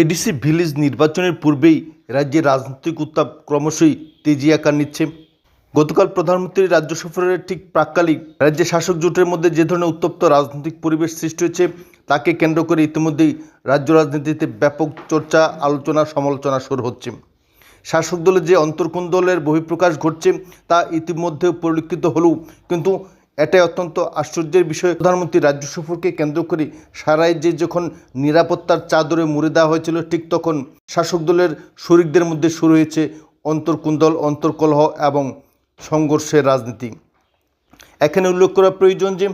ADC village নির্বাচনের পূর্বেই রাজ্যে রাজনৈতিক উত্তাপ ক্রমশই তেজি আকার নিচ্ছে। গতকাল প্রধানমন্ত্রীর রাজ্য সফরের ঠিক প্রাককালেই রাজ্যে শাসক জোটের মধ্যে যে ধরনের উত্তপ্ত রাজনৈতিক পরিবেশ সৃষ্টি হয়েছে, তাকে কেন্দ্র করে ইতিমধ্যেই রাজ্য রাজনীতিতে ব্যাপক চর্চা, আলোচনা, সমালোচনা শুরু হচ্ছে। শাসক দলের যে অন্তর্কুন্দলের বহিঃপ্রকাশ ঘটছে, তা ইতিমধ্যে পরিলক্ষিত হলেও কিন্তু এটাই অত্যন্ত আশ্চর্যের বিষয়। প্রধানমন্ত্রী রাজ্য সফরকে কেন্দ্র করে সারা যে যখন নিরাপত্তার চাদরে মুড়ে দেওয়া হয়েছিল, ঠিক তখন শাসক দলের শরিকদের মধ্যে শুরু হয়েছে অন্তর্কুন্দল, অন্তর্কলহ এবং সংঘর্ষের রাজনীতি। এখানে উল্লেখ করা প্রয়োজন যে,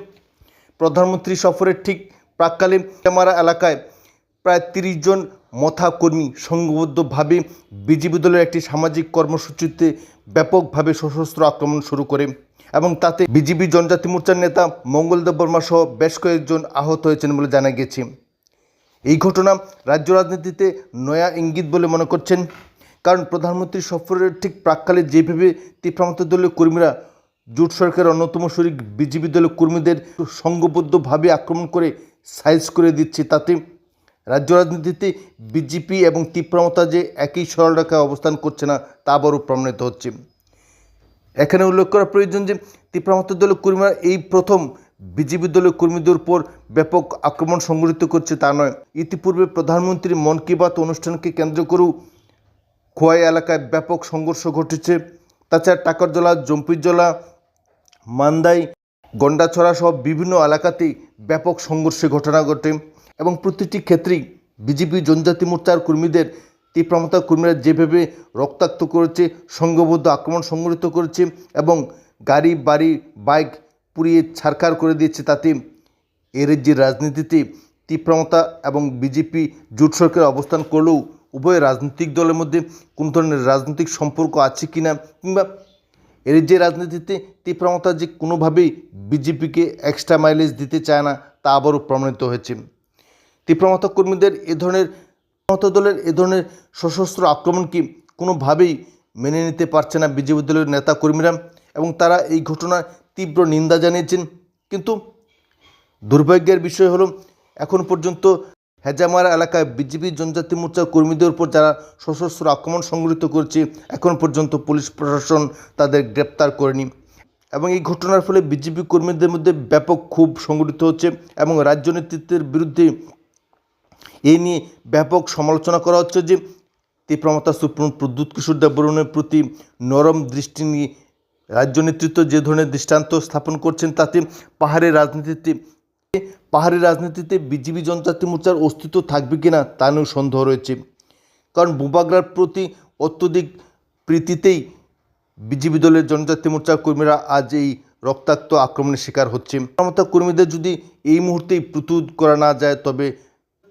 প্রধানমন্ত্রী সফরের ঠিক প্রাককালে ক্যামারা এলাকায় প্রায় তিরিশ জন মথা কর্মী সংঘবদ্ধভাবে বিজেপি দলের একটি সামাজিক কর্মসূচিতে ব্যাপকভাবে সশস্ত্র আক্রমণ শুরু করে এবং তাতে বিজেপি জনজাতি মোর্চার নেতা মঙ্গলদেব বর্মা সহ বেশ কয়েকজন আহত হয়েছেন বলে জানা গেছে। এই ঘটনা রাজ্য রাজনীতিতে নয়া ইঙ্গিত বলে মনে করছেন। কারণ প্রধানমন্ত্রী সফরের ঠিক প্রাককালে যেভাবে তীব্রান্ত দলীয় কর্মীরা জোট সরকারের অন্যতম শরিক বিজেপি দলের কর্মীদের সংঘবদ্ধভাবে আক্রমণ করে সাইজ করে দিচ্ছে, তাতে রাজ্য রাজনীতিতে বিজেপি এবং তীব্রমতা যে একই সরল রেখায় অবস্থান করছে না, তা আবারও প্রমাণিত হচ্ছে। এখানে উল্লেখ করা প্রয়োজন যে তীব্রামত দলের কর্মীরা এই প্রথম বিজেপি দলের কর্মীদের উপর ব্যাপক আক্রমণ সংঘটিত করছে তা নয়। ইতিপূর্বে প্রধানমন্ত্রী মন কি বাত অনুষ্ঠানকে কেন্দ্র করেও খোয়াই এলাকায় ব্যাপক সংঘর্ষ ঘটেছে। তাছাড়া টাকারজলা জম্পিরজলা মান্দাই, গন্ডাছড়া সহ বিভিন্ন এলাকাতেই ব্যাপক সংঘর্ষের ঘটনা ঘটে। এবং প্রতিটি ক্ষেত্রেই বিজেপি জনজাতি মোর্চার কর্মীদের তীব্রমতা কর্মীরা যেভাবে রক্তাক্ত করেছে, সংঘবদ্ধ আক্রমণ সংঘটিত করেছে এবং গাড়ি, বাড়ি, বাইক পুড়িয়ে ছারখার করে দিয়েছে, তাতে এ রাজ্যের রাজনীতিতে তীব্রমতা এবং বিজেপি জোট সরকারের অবস্থান করলেও উভয় রাজনৈতিক দলের মধ্যে কোনো ধরনের রাজনৈতিক সম্পর্ক আছে কি না কিংবা এর যে রাজনীতিতে তীব্রমতা যে কোনোভাবেই বিজেপিকে এক্সট্রা মাইলেজ দিতে চায় না, তা আবারও প্রমাণিত হয়েছে। তীব্রমতা কর্মীদের এ ধরনের তীব্রমতা দলের এ ধরনের সশস্ত্র আক্রমণকে কোনোভাবেই মেনে নিতে পারছে না বিজেপি দলের নেতা কর্মীরা এবং তারা এই ঘটনার তীব্র নিন্দা জানিয়েছেন। কিন্তু দুর্ভাগ্যের বিষয় হলো, এখন পর্যন্ত হেজামারা এলাকায় বিজেপি জনজাতি মোর্চার কর্মীদের উপর যারা সশস্ত্র আক্রমণ সংঘটিত করছে, এখন পর্যন্ত পুলিশ প্রশাসন তাদের গ্রেপ্তার করেনি এবং এই ঘটনার ফলে বিজেপি কর্মীদের মধ্যে ব্যাপক ক্ষোভ সংগঠিত হচ্ছে এবং রাজ্য নেতৃত্বের বিরুদ্ধে এই নিয়ে ব্যাপক সমালোচনা করা হচ্ছে যে তীব্রমতা সুপ্রিম প্রদ্যুৎ কিশোর দেববর্মনের প্রতি নরম দৃষ্টি নিয়ে রাজ্য নেতৃত্ব যে ধরনের দৃষ্টান্ত স্থাপন করছেন, তাতে পাহাড়ের রাজনীতিতে পাহাড়ের রাজনীতিতে বিজেপি জনজাতি মোর্চার অস্তিত্ব থাকবে কিনা তা নিয়েও সন্দেহ রয়েছে। কারণ বুবাগরার প্রতি অত্যধিক প্রীতিতেই বিজেপি দলের জনজাতি মোর্চার কর্মীরা আজ এই রক্তাক্ত আক্রমণের শিকার হচ্ছে। মমতা কর্মীদের যদি এই মুহূর্তেই প্রস্তুত করা না যায়, তবে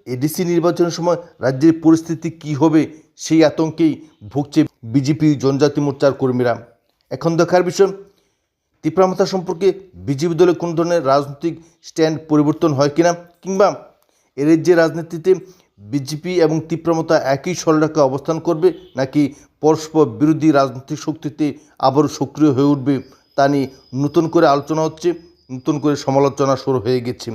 এডিসি নির্বাচনের সময় রাজ্যের পরিস্থিতি কি হবে সেই আতঙ্কেই ভুগছে বিজেপি জনজাতি মোর্চার কর্মীরা। এখন দেখার বিষয় তীব্রামতা সম্পর্কে বিজেপি দলের কোনো ধরনের রাজনৈতিক স্ট্যান্ড পরিবর্তন হয় কিনা কিংবা এর যে রাজনীতিতে বিজেপি এবং তীব্রমতা একই সরলরেখায় অবস্থান করবে নাকি পরস্পর বিরোধী রাজনৈতিক শক্তিতে আবারও সক্রিয় হয়ে উঠবে তা নিয়ে নতুন করে আলোচনা হচ্ছে, নতুন করে সমালোচনা শুরু হয়ে গেছে।